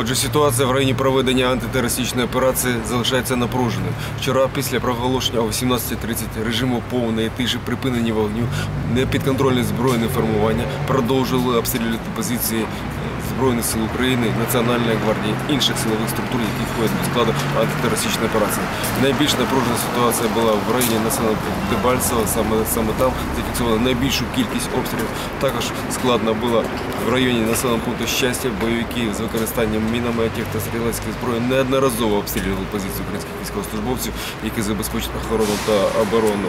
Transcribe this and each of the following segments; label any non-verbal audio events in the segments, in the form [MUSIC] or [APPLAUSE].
Отже, ситуація в районі проведення антитерористичної операції залишається напруженою. Вчора, після проголошення о 18.30 режиму повної тиші припинення вогню, непідконтрольне збройне формування продовжили обстрілювати позиції Збройних сил України, Національної гвардії, інших силових структур, які входять до складу антитерористичної операції. Найбільш напружена ситуація була в районі населеного пункту Дебальцево, саме, саме там зафіксовано найбільшу кількість обстрілів. Також складно було в районі населеного пункту щастя. Бойовики з використанням мінометів та стрілецької зброї неодноразово обстрілювали позиції українських військовослужбовців, які забезпечують охорону та оборону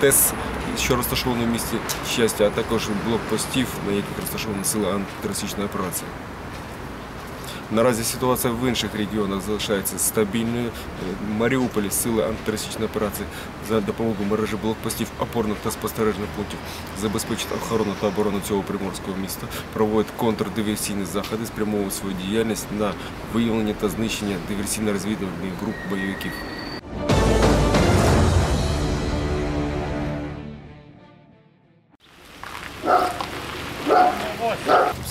ТЕС, що розташований в місті щастя, а також блокпостів, на яких розташовані сили антитерористичної операції. Наразі ситуація в інших регіонах залишається стабільною. Е, В Маріуполі сили антитерористичної операції за допомогою мережі блокпостів, опорних та спостережних пунктів забезпечить охорону та оборону цього приморського міста, проводять контрдиверсійні заходи, спрямовують свою діяльність на виявлення та знищення диверсійно-розвідувальних груп бойовиків.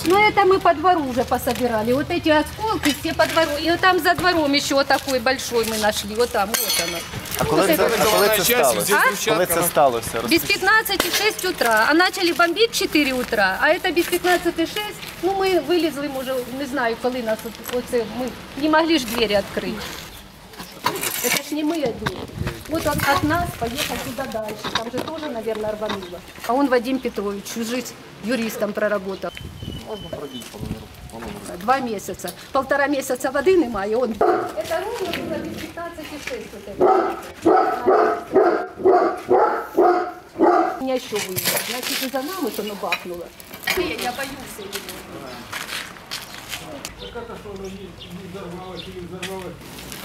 Ну это мы по двору уже пособирали. Вот эти осколки все по двору. И вот там за двором еще вот такой большой мы нашли. Вот там, вот оно. А коли Вот це, это. а коли це сталося? А? Коли це сталося? Без 15,6 утра. А начали бомбить в 4 утра. А это без 15,6. Ну мы вылезли, може, не знаю, коли нас от- оце, мы не могли ж двери открыть. Это ж не мы одни. Вот он от нас поехал туда дальше. Там же тоже, наверное, рвануло. А он Вадим Петрович, жизнь юристом проработал. Два месяца. Полтора месяца воды немає. Он... Это ровно было без 15,6 вот это. Меня еще вывело. Значит, и за нами то бахнуло. Я боюсь его.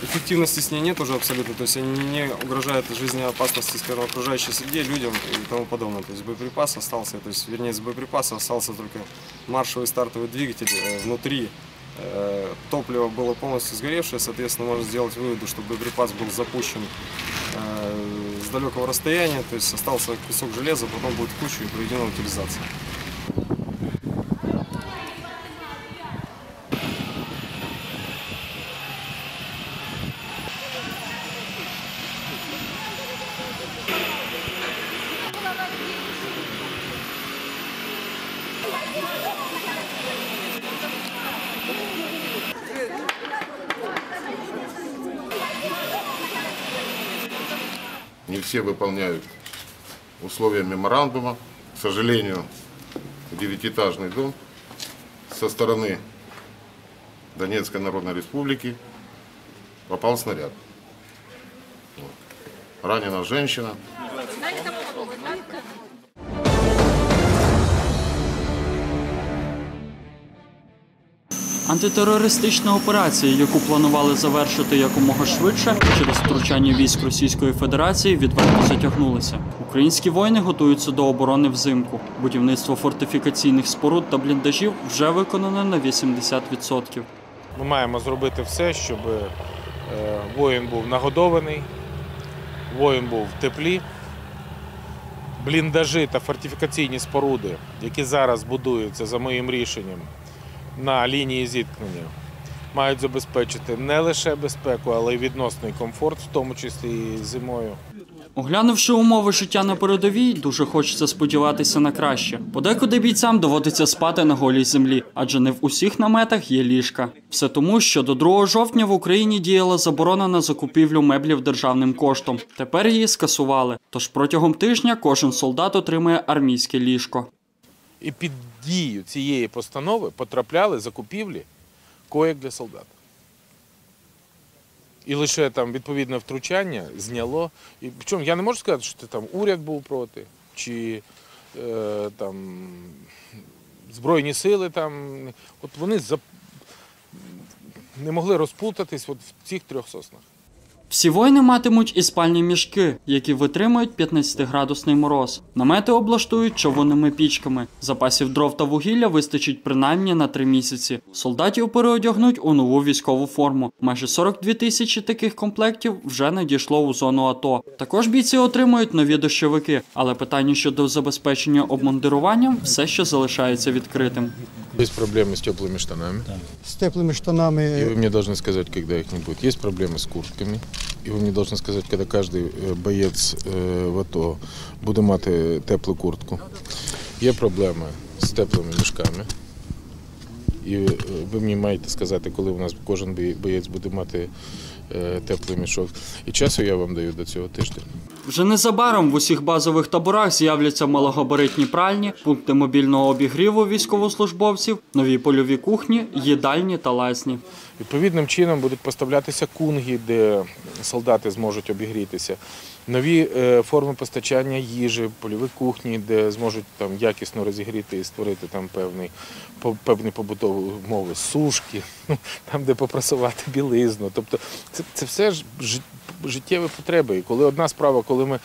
Эффективности с ней нет уже абсолютно, то есть они не угрожают жизнеопасности, скажем, окружающей среде, людям и тому подобное. То есть боеприпас остался, то есть, вернее, из боеприпаса остался только маршевый стартовый двигатель э, внутри. Э, Топливо было полностью сгоревшее, соответственно, можно сделать выводы, что боеприпас был запущен э, с далекого расстояния, то есть остался кусок железа, потом будет в кучу и проведена утилизация. Не все выполняют условия меморандума. К сожалению, девятиэтажный дом со стороны Донецкой Народной Республики попал снаряд. Вот. Ранена женщина. Антитерористична операція, яку планували завершити якомога швидше через втручання військ Російської Федерації, відверто затягнулася. Українські воїни готуються до оборони взимку. Будівництво фортифікаційних споруд та бліндажів вже виконано на 80%. Ми маємо зробити все, щоб е, воїн був нагодований, воїн був в теплі. Бліндажі та фортифікаційні споруди, які зараз будуються за моїм рішенням на лінії зіткнення, мають забезпечити не лише безпеку, але й відносний комфорт, в тому числі і зимою. Оглянувши умови життя на передовій, дуже хочеться сподіватися на краще. Подекуди бійцям доводиться спати на голій землі, адже не в усіх наметах є ліжка. Все тому, що до 2 жовтня в Україні діяла заборона на закупівлю меблів державним коштом. Тепер її скасували. Тож протягом тижня кожен солдат отримує армійське ліжко. І під дію цієї постанови потрапляли закупівлі коєк для солдат. І лише там відповідне втручання зняло. І причому я не можу сказати, що це там уряд був проти, чи е, там Збройні сили там. От вони за... не могли розплутатись от в цих трьох соснах. Всі воїни матимуть і спальні мішки, які витримують 15-градусний мороз. Намети облаштують човунними пічками. Запасів дров та вугілля вистачить принаймні на три місяці. Солдатів переодягнуть у нову військову форму. Майже 42 тисячі таких комплектів вже надійшло у зону АТО. Також бійці отримують нові дощовики, але питання щодо забезпечення обмундируванням все ще залишається відкритим. Без проблем с теплыми штанами. З теплими штанами И вы мне должны сказать, когда их не будет. Есть проблемы с куртками. І ви мені повинні сказати, коли кожен боєць е, в АТО буде мати теплу куртку. Є проблеми з теплими мішками. І е, ви мені маєте сказати, коли у нас кожен боєць буде мати е, теплий мішок. І часу я вам даю до цього тижня. Вже незабаром в усіх базових таборах з'являться малогабаритні пральні, пункти мобільного обігріву військовослужбовців, нові польові кухні, їдальні та лазні. Відповідним чином будуть поставлятися кунги, де солдати зможуть обігрітися. Нові е, форми постачання їжі, польові кухні, де зможуть там якісно розігріти і створити там певний, певні побутові умови, сушки, [LAUGHS] ну, там, де попрасувати білизну. Тобто це, це все ж життєві потреби. І коли одна справа, коли ми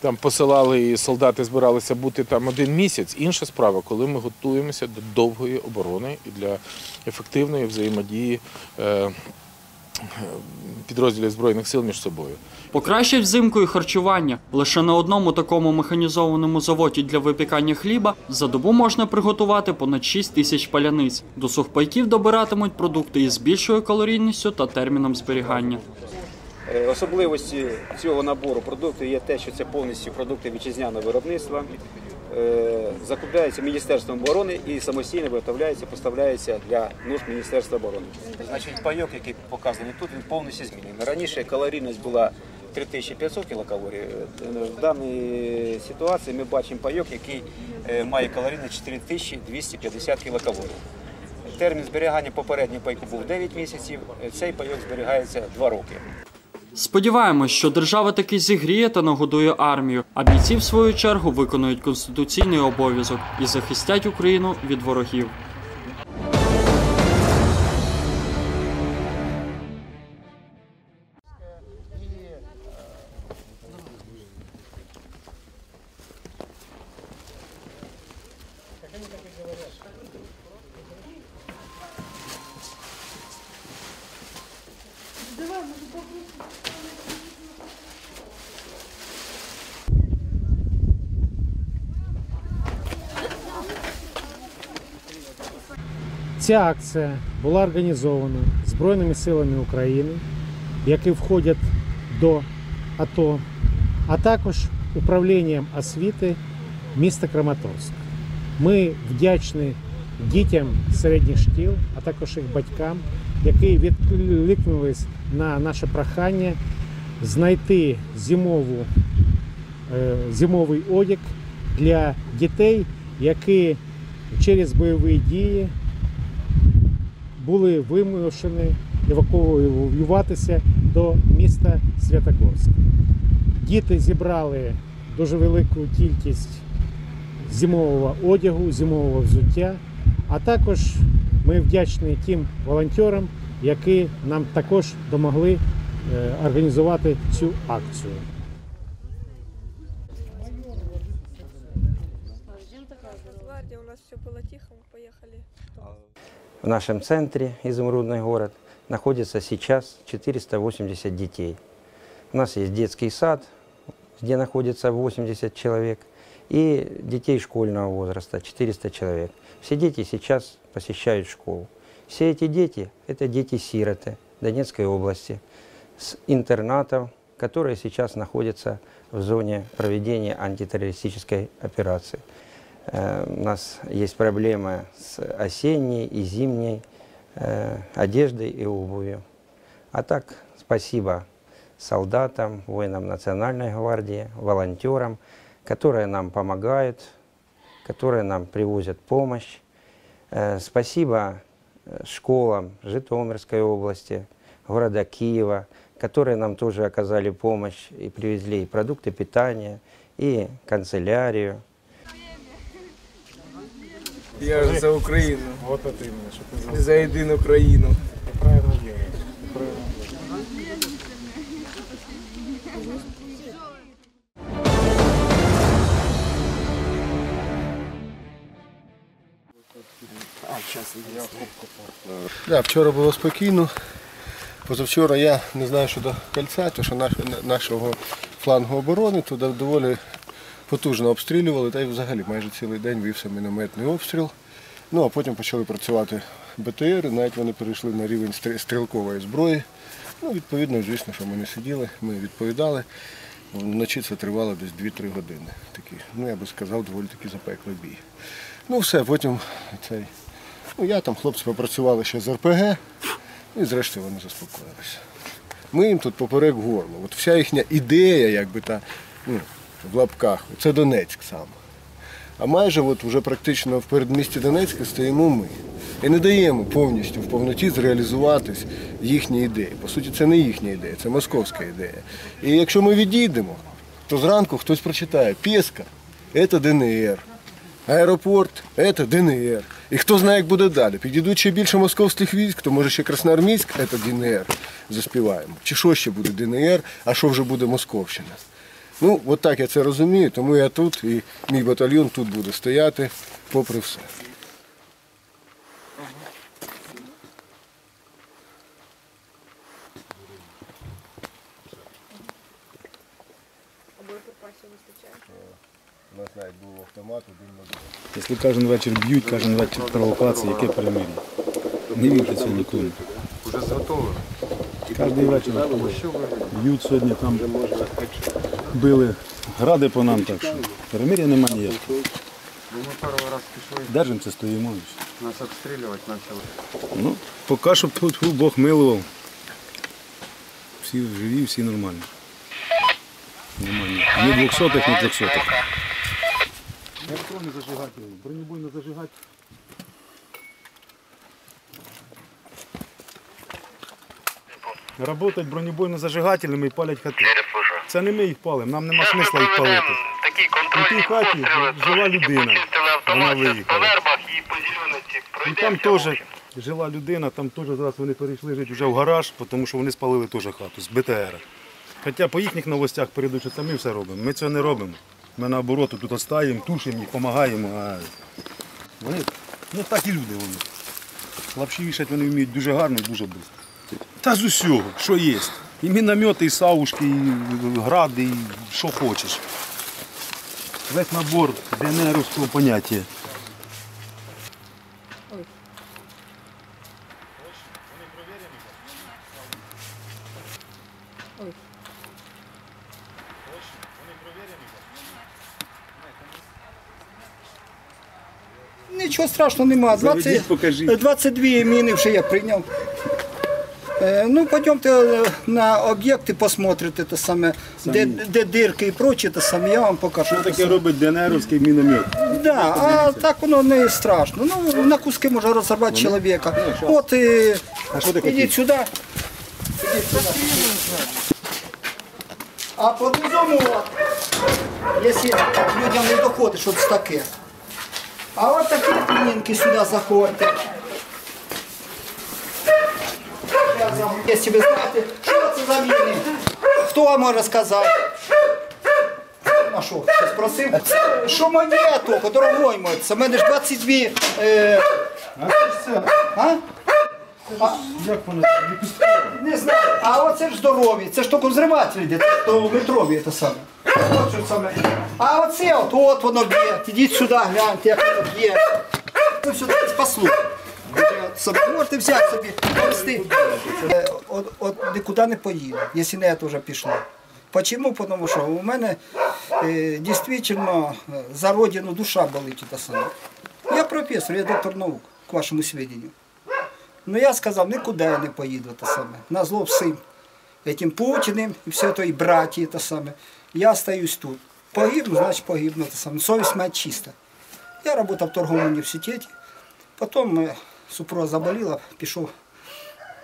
там посилали і солдати збиралися бути там один місяць, інша справа, коли ми готуємося до довгої оборони і для ефективної взаємодії. Е, підрозділів Збройних сил між собою. Покращать взимку і харчування. Лише на одному такому механізованому заводі для випікання хліба за добу можна приготувати понад 6 тисяч паляниць. До сухпайків добиратимуть продукти із більшою калорійністю та терміном зберігання. Е, Особливості цього набору продуктів є те, що це повністю продукти вітчизняного виробництва. Е, Закупляється Міністерством оборони і самостійно виготовляється, поставляється для нужд Міністерства оборони. Значить, пайок, який показаний тут, він повністю змінений. Раніше калорійність була 3500 кілокалорій. Е, В даній ситуації ми бачимо пайок, який е, має калорійність 4250 кілокалорій. Термін зберігання попереднього пайку був 9 місяців, цей пайок зберігається 2 роки. Сподіваємось, що держава таки зігріє та нагодує армію, а бійці в свою чергу виконують конституційний обов'язок і захистять Україну від ворогів. Ця акція була організована Збройними силами України, які входять до АТО, а також управлінням освіти міста Краматорськ. Ми вдячні дітям середніх шкіл, а також їх батькам, які відкликнулись на наше прохання знайти зимову, е, зимовий одяг для дітей, які через бойові дії були вимушені евакуюватися до міста Святогорськ. Діти зібрали дуже велику кількість зимового одягу, зимового взуття, а також ми вдячні тим волонтерам, які нам також допомогли е, організувати цю акцію. Нас все было тихо, мы поехали. В нашем центре «Изумрудный город» находится сейчас 480 детей. У нас есть детский сад, где находится 80 человек, и детей школьного возраста 400 человек. Все дети сейчас посещают школу. Все эти дети – это дети-сироты Донецкой области с интернатов, которые сейчас находятся в зоне проведения антитеррористической операции. Э, У нас есть проблемы с осенней и зимней э, одеждой и обувью. А так, спасибо солдатам, воинам Национальной гвардии, волонтерам, которые нам помогают, которые нам привозят помощь. Э, Спасибо школам Житомирской области, города Киева, которые нам тоже оказали помощь и привезли и продукты питания, и канцелярию. Я ж за Україну, Вот это именно, что ты за єдину країну. правильно делаешь. ты правильно делаешь. Да, вчора було спокійно. Позавчора я не знаю щодо кольця, тому що наш, нашого флангу оборони туди доволі потужно обстрілювали, та й взагалі майже цілий день вівся мінометний обстріл. Ну а потім почали працювати БТР, навіть вони перейшли на рівень стрілкової зброї. Ну, відповідно, звісно, що ми не сиділи, ми відповідали. Вночі це тривало десь 2-3 години. Такі, ну я би сказав, доволі таки запеклий бій. Ну все, потім цей. Ну я там, хлопці попрацювали ще з РПГ, і зрештою вони заспокоїлися. Ми їм тут поперек горло. От вся їхня ідея, якби та, ну, в лапках, це Донецьк сам. А майже от вже практично в передмісті Донецька стоїмо ми. І не даємо повністю в повноті зреалізуватись їхні ідеї. По суті, це не їхня ідея, це московська ідея. І якщо ми відійдемо, то зранку хтось прочитає Пєска це ДНР. Аеропорт це ДНР. І хто знає, як буде далі. Підійдуть ще більше московських військ, то може ще Красноармійськ це ДНР заспіваємо. Чи що ще буде ДНР, а що вже буде Московщина. Ну, от так я це розумію, тому я тут і мій батальйон тут буде стояти, попри все. У нас навіть був автомат один на два. Якщо кожен вечір б'ють, кожен вечір провокації, яке перемир'я? Не вірте цього ніколи. Уже зготовлено. Кожен вечір б'ють сьогодні там, били гради по нам, так що перемир'я немає ніякого. Ну, ми перший раз пішли, Держимося, стоїмо. і все. нас обстрілювати почали. Ну, поки що тьфу-тьфу, Бог милував. Всі живі, всі нормальні. Немає ні двохсотих, ні трьохсотих. Електронний зажигатель, бронебойно зажигатель. Работать бронебойно-зажигателями і палять хати. Це не ми їх палимо, нам нема смисла їх палити. У тій хаті жила людина, вона виїхала. І там теж жила людина, там теж зараз вони перейшли жити вже в гараж, тому що вони спалили теж хату з БТР. Хоча по їхніх новостях передають, що це ми все робимо. Ми цього не робимо. Ми наоборот тут остаємо, тушимо їх, допомагаємо. А вони, ну так і люди вони. Лапші вішать вони вміють дуже гарно і дуже швидко. Та з усього, що є. І міномети, і савушки, і гради, і що хочеш. Весь набор ДНРовського поняття. Нічого страшного немає. 20, Заведіть, покажіть. 22 міни вже я прийняв. Е, Ну, пойдемте на об'єкти посмотрите те саме, де, де дирки і прочі, те саме, я вам покажу. Що таке робить ДНРовський міномет? Да, а так воно не страшно. Ну, на куски може розірвати чоловіка. От і, ідіть сюди. Ідіть сюди. А по низому, якщо людям не доходить, що це таке. А от такі клінінки сюди заходьте. Зараз вам, Якщо ви знаєте, що це за міни? Хто вам може сказати? А що, щось просив? Це що моє тільки, дорогой мой, це в мене ж 22... Е... А? Як воно? Не знаю. А оце ж здорові, це ж тільки взриватель йде, то в метрові це саме. От що саме. А оце от, от воно б'є. Ідіть сюди, гляньте, як воно б'є. Це все спасло. Собі взяти собі, повести. Е, От, от нікуди не поїду, якщо не це вже пішло. Почему? Тому що у мене е, дійсно за родину душа болить. Це саме. Я професор, я доктор наук, к вашому сведению. Ну я сказав, нікуди я не поїду те саме. На зло всім. Этим Путіним і все то, і браті те саме. Я остаюсь тут. Погибну, значить погибну те саме. Совість моя чиста. Я працював в торговому університеті. Потім е, супруга заболіла, пішов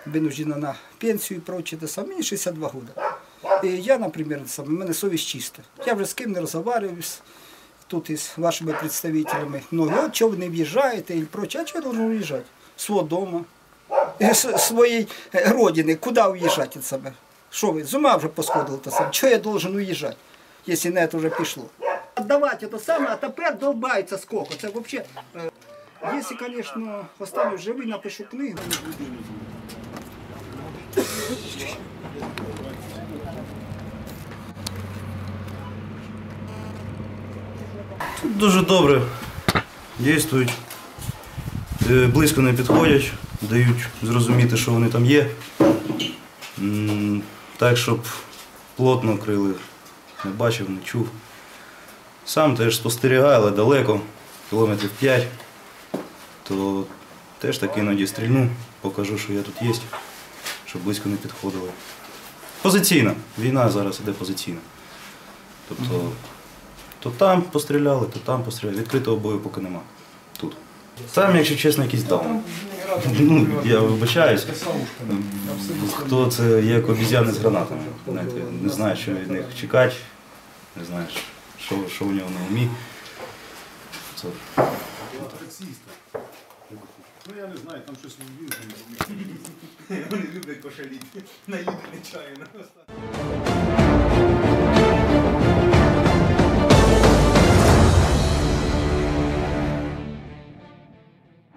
винуждено на пенсію і прочее те саме. Мені 62 роки. І я, наприклад, те саме, у мене совість чиста. Я вже з ким не розмовляю з- тут із вашими представителями. Многі, от чого ви не в'їжджаєте і прочее. А чого я должен виїжджати? З свого дому. С- своей э, родины, куда уезжать от себя? Что вы, с ума уже посходил то сам? Что я должен уезжать, если на это уже пришло? Отдавать это самое, а тепер долбається сколько. Це вообще, э, если, конечно, останусь живий, напишу книгу. Тут дуже добре дійствують е, близько не підходять, дають зрозуміти, що вони там є. Так, щоб плотно крили, не бачив, не чув. Сам теж спостерігаю, але далеко, кілометрів 5, то теж так іноді стрільну, покажу, що я тут є, щоб близько не підходили. Позиційна. Війна зараз іде позиційна. Тобто, то там постріляли, то там постріляли. Відкритого бою поки нема. Тут. Там, якщо чесно, якийсь даун. Ну, я вибачаюсь. Хто це як обіз'яни з гранатами. Знаєте, не знаю, що від них чекати, не знаю, що, що в нього на умі. Це... Ну я не знаю, там щось він. Вони люблять пошаліти. Наїдуть нечаянно.